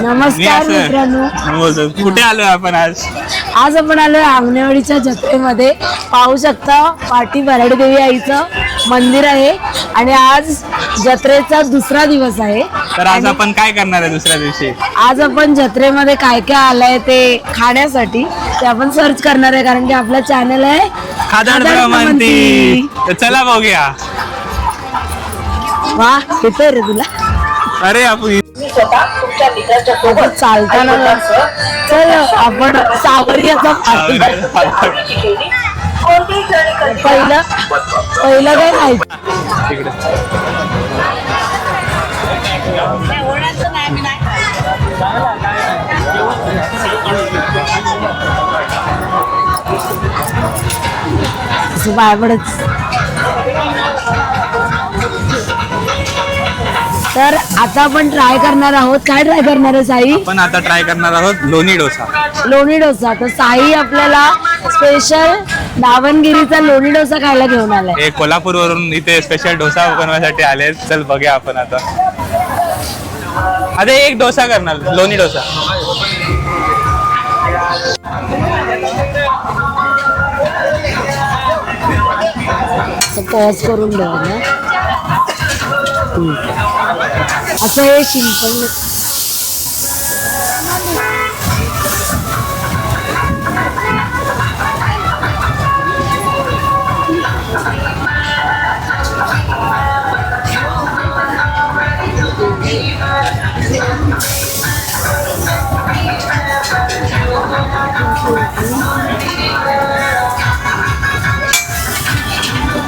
नमस्कार मित्रांनो. कुठे आलोय आपण आज? आज आपण आलोय आंगणेवाडीच्या जत्रेमध्ये. पाहू शकता पाठी भराडी देवी आईचं मंदिर आहे आणि आज जत्रेचा दुसरा दिवस आहे. तर आज आपण काय करणार आहे दुसऱ्या दिवशी? आज आपण जत्रेमध्ये काय काय आलंय ते खाण्यासाठी ते आपण सर्च करणार आहे कारण की आपला चॅनल आहे खादाड तर चला बघूया. वा येतोय रे तुला. अरे आपण आता चालताना चल आपण सावरियाचा पहिलं पहिलं काय खायचं पाय पडत तर आता आपण ट्राय करणार आहोत. काय ट्राय करणार आहे साई? आपण आता ट्राय करणार आहोत लोणी डोसा. लोणी डोसा. तर साई आपल्याला स्पेशल दावणगिरीचा लोणी डोसा खायला घेऊन आलाय. हे कोल्हापूर वरून इथे स्पेशल डोसा बनवायसाठी आले चल बघूया आपण आता. अरे एक डोसा करणार लोणी डोसा. पॉज करून द्या ना. ठीक आहे. असं हे सिंपल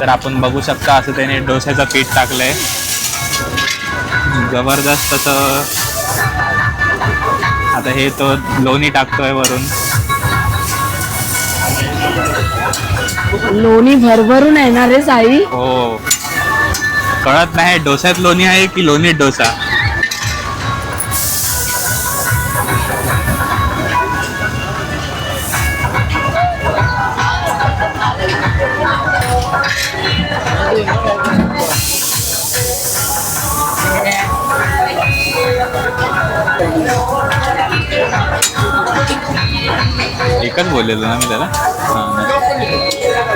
तर आपण बघू शकता असं त्याने डोस्याचं पीठ टाकलंय. जबरदस्त आता हे तो लोणी टाकतोय वरून. लोणी भरभरून येणार रे साई? हो. कळत नाही डोस्यात लोणी आहे की लोणीत डोसा? एकच बोललेलो ना मी त्याला? हां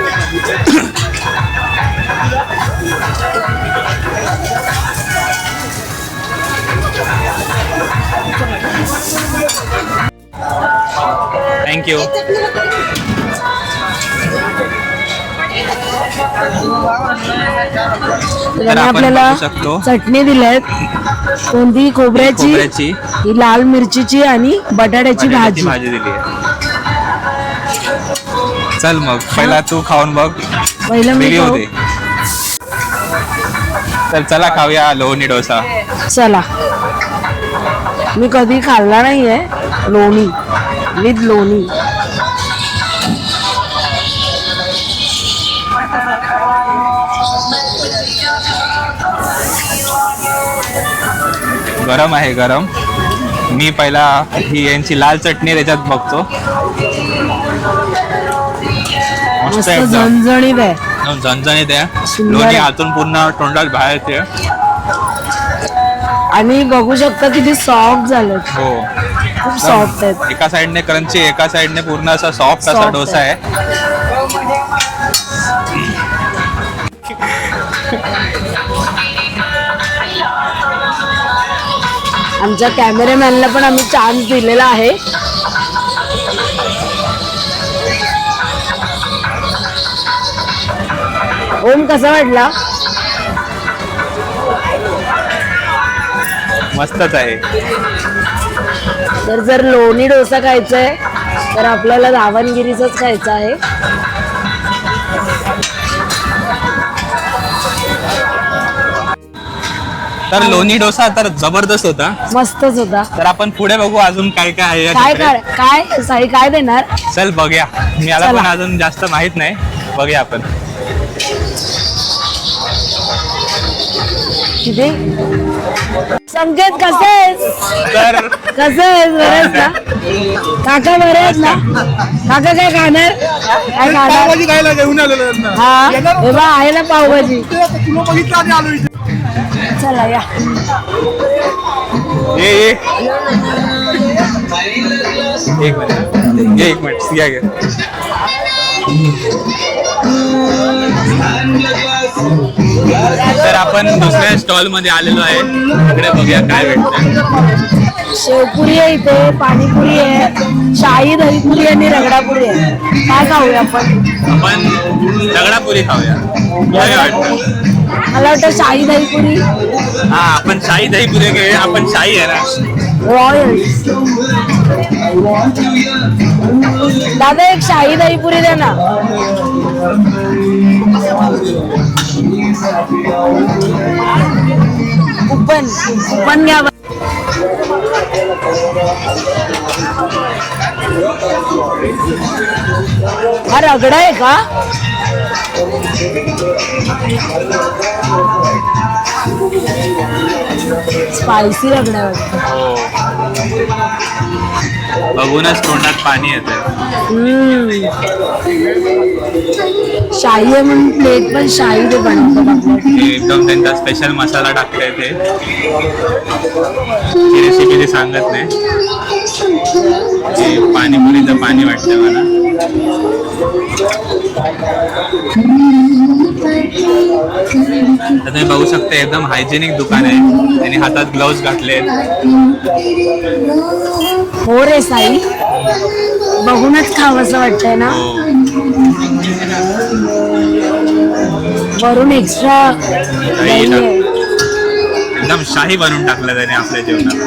थँक्यू आपल्याला शकतो. चटणी दिल्यात. कोणती खोबऱ्याची. खोबऱ्याची. ही लाल मिरचीची आणि बटाट्याची बटाट्याची भाजी. भाजी दिली आहे. चल मग पहिला तू खाऊन बघ. पहिलं मी वेगळी खाऊ. होते तर चला खाऊया लोणी डोसा. चला. मी कधी खाल्ला नाहीये लोणी. विथ लोणी. गरम आहे गरम. मी पहिला ही यांची लाल चटणी त्याच्यात बघतो. मस्त एकदम झणझणीत आहे. एकदम झणझणीत आहे. सुंदर लोणी आहे. आतून पूर्ण तोंडात बाहेर येते. आणि बघू शकता किती सॉफ्ट झालं हो. खूप सॉफ्ट आहेत. एका साइडने क्रंची एका साइडने पूर्ण असा सॉफ्ट असा Soft डोसा आहे. आमच्या कॅमेरामॅनला पण आम्ही चान्स दिलेला आहे. ओम कसा वाटला? मस्तच आहे. तर जर लोणी डोसा खायचा आहे तर आपल्याला दावणगिरीचाच खायचा आहे. तर लोणी डोसा तर जबरदस्त होता. मस्तच होता. तर आपण पुढे बघू अजून काय काय आहे या काय जत्रेत. काय काय साई काय देणार? चल बघूया. मला चला. पण अजून जास्त माहीत नाही. बघूया आपण. किती संकेत कसं आहेस? तर कसं आहेस बरं आहेस ना? काका बरे आहेत ना? काका काय खाणार? काय खाणार? पावभाजी खायला घेऊन आलेलो त्यांना. हा? हे बा आहे ना पावभाजी. ते आता तुला बघितलं आणि आलो इथे. चला या. ये ये. एक मिनिट. ये एक मिनिट. घ्या तर आपण दुसऱ्या स्टॉलमध्ये आलेलो आहे. इकडे बघूया काय भेटतं शेवपुरी आहे इथे पाणीपुरी आहे शाही दहीपुरी आणि रगडापुरी आहे. काय खाऊया आपण? आपण दगडापुरी खाऊया. काय वाटतं. मला वाटतं शाही दहीपुरी. हा आपण शाही दही पुरे घेऊया. आपण शाही आहे ना. रॉयल दादा एक शाही दहीपुरी द्या ना. कुपन कुपन घ्या हा रगडा आहे का? स्पायसी रगडा वाटतं बघूनच तोंडात पाणी येतं. शाही आहे म्हणून प्लेट पण शाही ते एकदम त्यांचा स्पेशल मसाला टाकताय ते. ती रेसिपी ते सांगत नाही. ते पाणीपुरीचं पाणी वाटतं मला. तर तुम्ही बघू शकता एकदम हायजेनिक दुकान आहे. त्यांनी हातात ग्लोव्ज घातले हो रे साई. बघूनच खावंसं वाटतंय ना? हो. वरून एक्स्ट्रा दही एकदम शाही बनवून टाकलं त्याने आपल्या जेवणाला.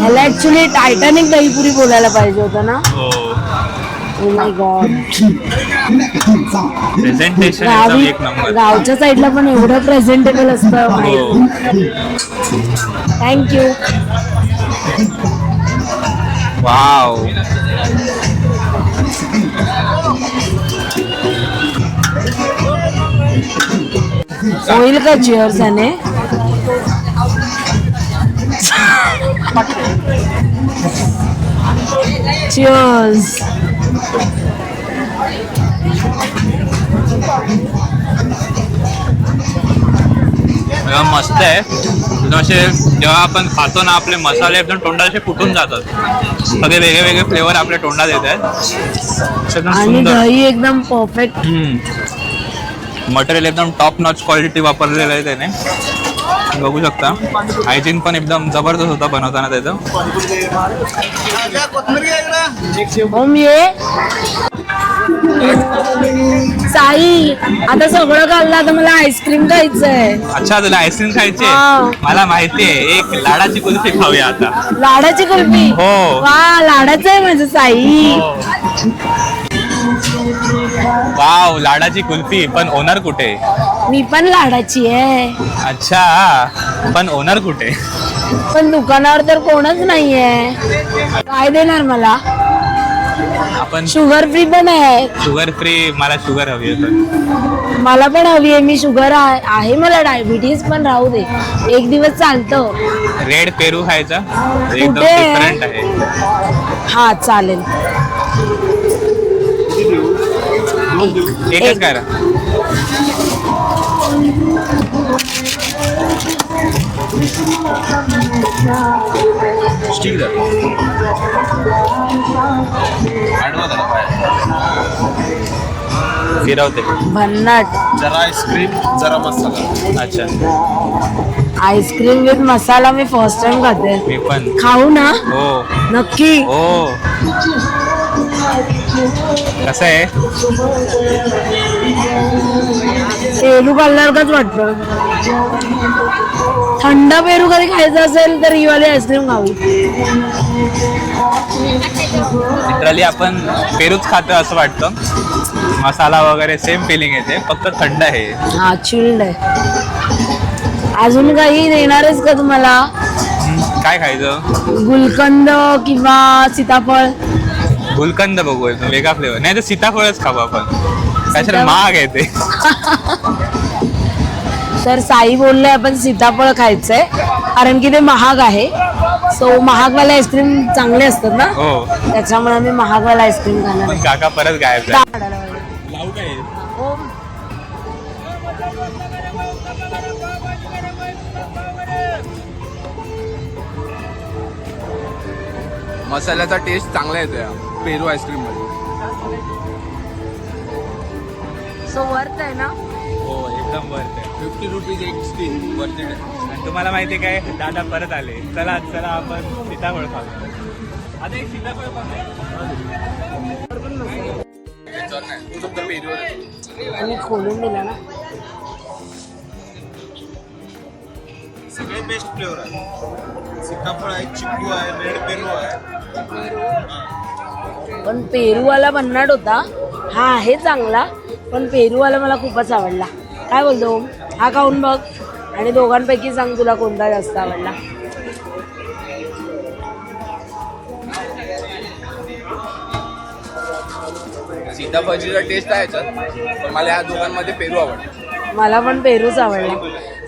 ह्याला ऍक्च्युली टायटॅनिक दहीपुरी बोलायला पाहिजे होतं ना? हो. ओ माय गॉड प्रेझेंटेशन एकदम गावी एक नंबर. गावच्या साईडला पण एवढं प्रेझेंटेबल असतं. हो. थँक्यू वाव होईल का चिअर्स याने चिअर्स मस्त आहे. असे जेव्हा आपण खातो ना आपले मसाले एकदम असे फुटून जातात. सगळे वेगळे वेगळे फ्लेवर आपल्या तोंडात येत आहेत. आणि दही एकदम परफेक्ट मटेरियल एकदम टॉप नॉच क्वालिटी वापरलेलं आहे त्याने. बघू शकता. हायजीन पण एकदम जबरदस्त होता बनवताना त्याचं. ओम ये साई आता सगळं खाल्लं आता मला आईस्क्रीम खायचं आहे अच्छा तुला आईस्क्रीम खायची हा. मला माहिती आहे एक लाडाची कुल्फी खाऊया आता. लाडाची कुल्फी? हो. वा लाडाचं आहे माझं साई. वाव लाडाची कुल्फी पण ओनर कुठे? मी पण लाडाची आहे. अच्छा पण ओनर कुठे? पण दुकानावर तर कोणच नाहीये. काय देणार मला? आपण शुगर फ्री पण आहे. शुगर फ्री मला शुगर हवी होतं मला पण हवी आहे. मी शुगर आहे मला डायबिटीज पण राहू दे. एक दिवस चालतं. रेड पेरू खायचा? एकदम कुठे आहे? डिफरंट आहे. हा चालेल. एक- एकच ठीक फिरवते भन्नाट. जरा आईस्क्रीम जरा मसाला. अच्छा. आईस्क्रीम विथ मसाला मी फर्स्ट टाइम खाते. मी पण. खाऊ ना. हो. नक्की. हो. कसं आहे? पेरू खाल्ल्यासारखंच वाटतं. थंड पेरू कधी खायचं असेल तर ही वाली आईस्क्रीम खाऊ. लिटरली आपण पेरूच खातो असं वाटतं. मसाला वगैरे सेम फिलिंग येते फक्त थंड आहे. हा चिल्ड आहे. अजून काही देणारच का तुम्हाला? काय खायचं? गुलकंद किंवा सीताफळ. गुलकंद बघू एकदम वेगळा फ्लेवर नाही तर सीताफळच खाऊ आपण. सीताफळ? महाग आहे ते. तर साई बोलले आपण सीताफळ खायचंय कारण की ते महाग आहे. सो महागवाले आईस्क्रीम चांगले असतात ना? हो. त्याच्यामुळे आम्ही महागवाला आईस्क्रीम खाणार पण काका परत गायब झाले. मसाल्याचा टेस्ट चांगला येतो या पेरू आईस्क्रीममध्ये. सो वर्थ आहे ना? हो एकदम वर्थ आहे. फिफ्टी रुपीज एक स्टीम वरती आणि तुम्हाला माहिती काय? दादा परत आले. चला चला आपण सीताफळ खाऊ. आता एक सीताफळ आहे. पेरू आणि खोलून दिला ना? सगळे बेस्ट फ्लेवर आहे. सीताफळ आहे चिक्कू आहे रेड पेरू आहे. पण पेरूवाला भन्नाट होता. हा आहे चांगला पण पेरूवाला मला खूपच आवडला. काय बोलतो? हा खाऊन बघ. आणि दोघांपैकी सांग तुला कोणता जास्त आवडला. सीताफळची टेस्ट आहे पण मला या दोघांमध्ये पेरू आवडतो मला पण पेरूच आवडला.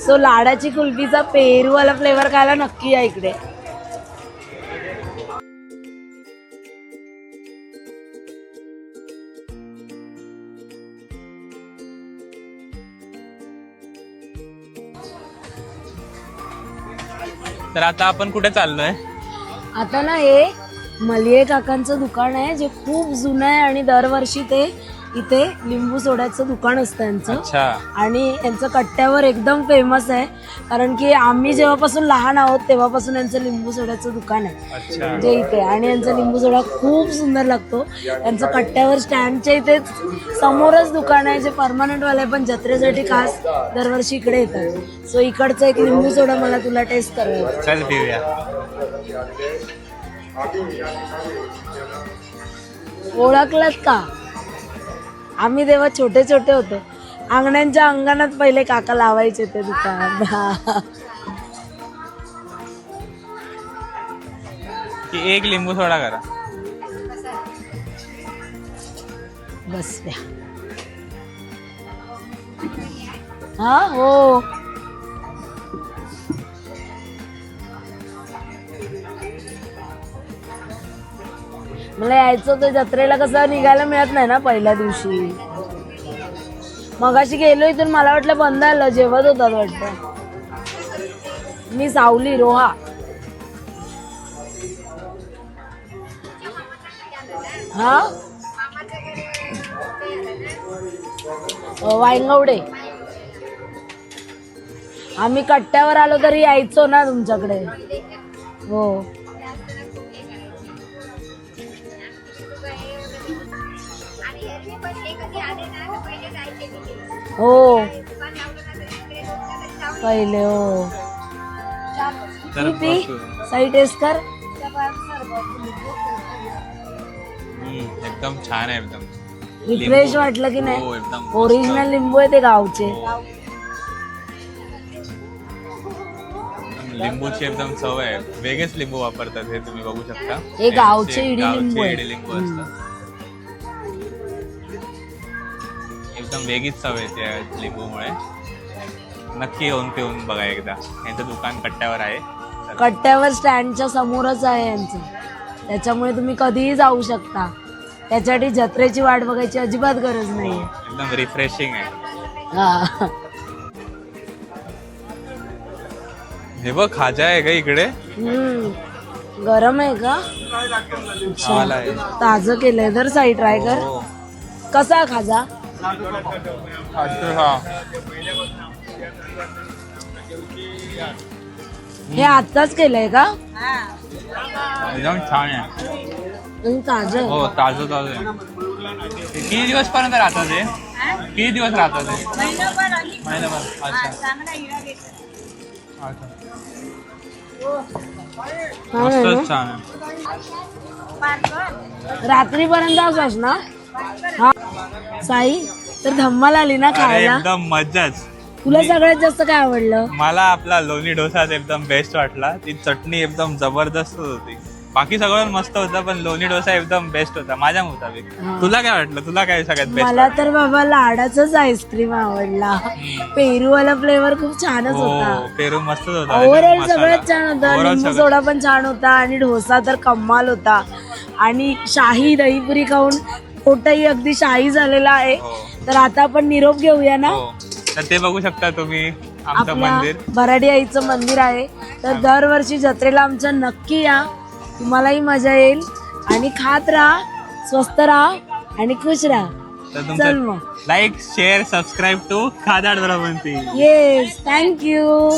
सो लाडाची कुल्फीचा पेरूवाला फ्लेवर खायला नक्की या इकडे. तर आता आपण कुठे चाललोय? आता ना हे मलिये काकांचं दुकान आहे जे खूप जुनं आहे आणि दरवर्षी ते इथे लिंबू सोड्याचं दुकान असतं यांचं. अच्छा. आणि यांचं कट्ट्यावर एकदम फेमस आहे. कारण की आम्ही जेव्हापासून लहान आहोत तेव्हापासून यांचं लिंबू सोड्याचं दुकान आहे. अच्छा. जे इथे. आणि यांचा लिंबू सोडा खूप सुंदर लागतो. यांचं कट्ट्यावर स्टँडच्या इथे समोरच दुकान आहे जे परमानंट वाले पण जत्रेसाठी खास दरवर्षी इकडे येतात. सो इकडचा एक लिंबू सोडा मला तुला टेस्ट करायचा ओळखलात का? आम्ही तेव्हा छोटे छोटे होतो. अंगण्यांच्या अंगणात पहिले काका लावायचे ते दुकान की एक लिंबू सोडा करा. बस द्या हा हो. मला यायचं होतं जत्रेला कसं निघायला मिळत नाही ना पहिल्या दिवशी. मगाशी गेलो इथून मला वाटलं बंद आलं जेवत होतात वाटतं. मी सावली रोहा. हा? अ, वायंगवडे. आम्ही कट्ट्यावर आलो तरी यायचो ना तुमच्याकडे. हो. हो. पहिले हो. तर टेस्ट कर. एकदम छान आहे एकदम. रिफ्रेश. वाटलं की हो नाही मस्त. ओरिजिनल लिंबू आहे ते गावचे. हो. एकदम लिंबूची एकदम चव आहे. वेगळेच लिंबू वापरतात हे तुम्ही बघू शकता. हे गावचे इडी गावचे लिंबू आहे. इडी लिंबू असतात. वेगळीच चव आहे त्या लिंबूमुळे. नक्की येऊन पिऊन बघा एकदा. यांचं दुकान कट्ट्यावर आहे. कट्ट्यावर स्टँडच्या समोरच आहे यांचं. त्याच्यामुळे तुम्ही कधीही जाऊ शकता. त्याच्यासाठी जत्रेची वाट बघायची अजिबात गरज नाहीये. एकदम रिफ्रेशिंग आहे. हा. बघ खाजा आहे का इकडे. हम्म. गरम आहे का. ताजं केलंय तर साई ट्राय कर. हो. कसा खाजा? हा. आत्ताच केलंय का? एकदम छान आहे. ताजं. हो ताजं ताजं आहे. ते किती दिवस पर्यंत राहतात ते किती दिवस राहतात ते महिनाभर अच्छा. अच्छा. छान आहे ना? मस्तच छान आहे. रात्रीपर्यंत असोस ना? हा. साई तर धम्माल आली ना अरे खायला? एकदम मज्जाच. तुला सगळ्यात जास्त काय आवडलं? मला आपला लोणी डोसा एकदम बेस्ट वाटला. ती चटणी एकदम जबरदस्त होती. बाकी सगळं मस्त होतं पण लोणी डोसा एकदम बेस्ट होता माझ्या मुताबिक. हा. तुला काय वाटलं? तुला काय सगळ्यात बेस्ट मला तर बाबा लाडाचाच आईस्क्रीम आवडला. पेरूवाला फ्लेवर खूप छानच होता. हो पेरू मस्तच होता. ओव्हरऑल. सगळंच छान होतं लिंबू. सोडा पण छान होता आणि डोसा तर कमाल होता. आणि शाही दहीपुरी खाऊन पोटही अगदी शाही झालेला आहे. हो. तर आता आपण निरोप घेऊया ना? हो. तर ते बघू शकता तुम्ही आमचं आपल्या मंदिर. बराडी आईचं मंदिर आहे. तर दरवर्षी जत्रेला आमच्या नक्की या. तुम्हालाही मजा येईल. आणि खात राहा स्वस्त राहा आणि खुश राहा. तर चल तुमचं मग. लाईक शेअर सबस्क्राईब टू खादाड बरोबर येस थँक्यू